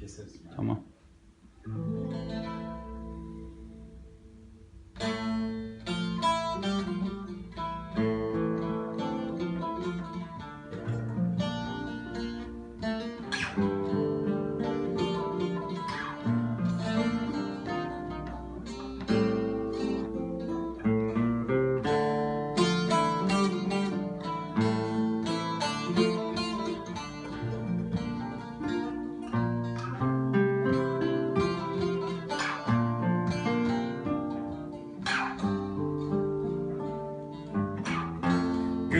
keseriz. Tamam.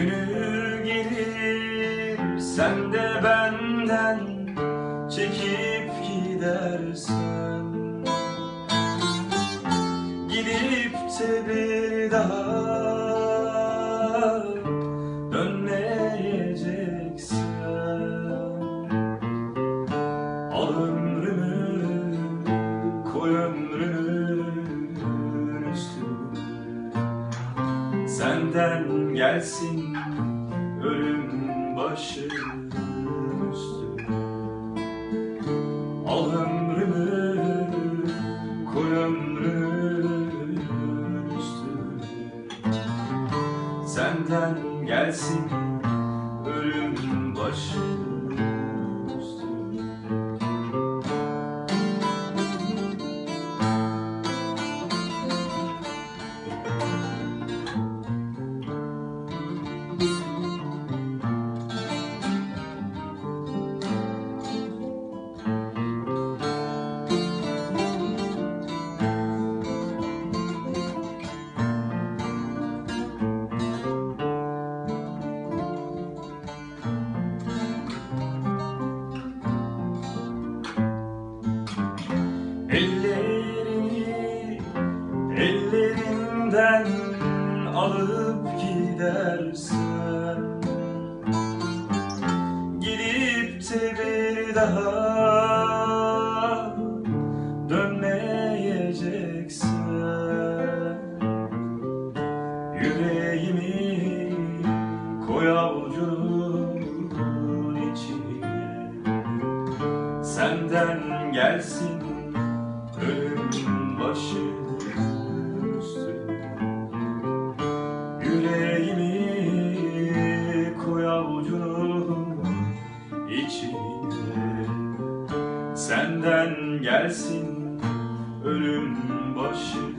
Günü gelir sen de benden çekip gidersen. Gidip de bir daha dönmeyeceksen. Al ömrümü koy ömrümün Senden gelsin ölüm başım üstüne. Al ömrümü koy ömrümün üstüne. Senden gelsin ölüm başım ellerimden alıp gidersen Gidip de bir daha dönmeyeceksen Yüreğimi koy avucunun Senden gelsin Senden gelsin ölüm başım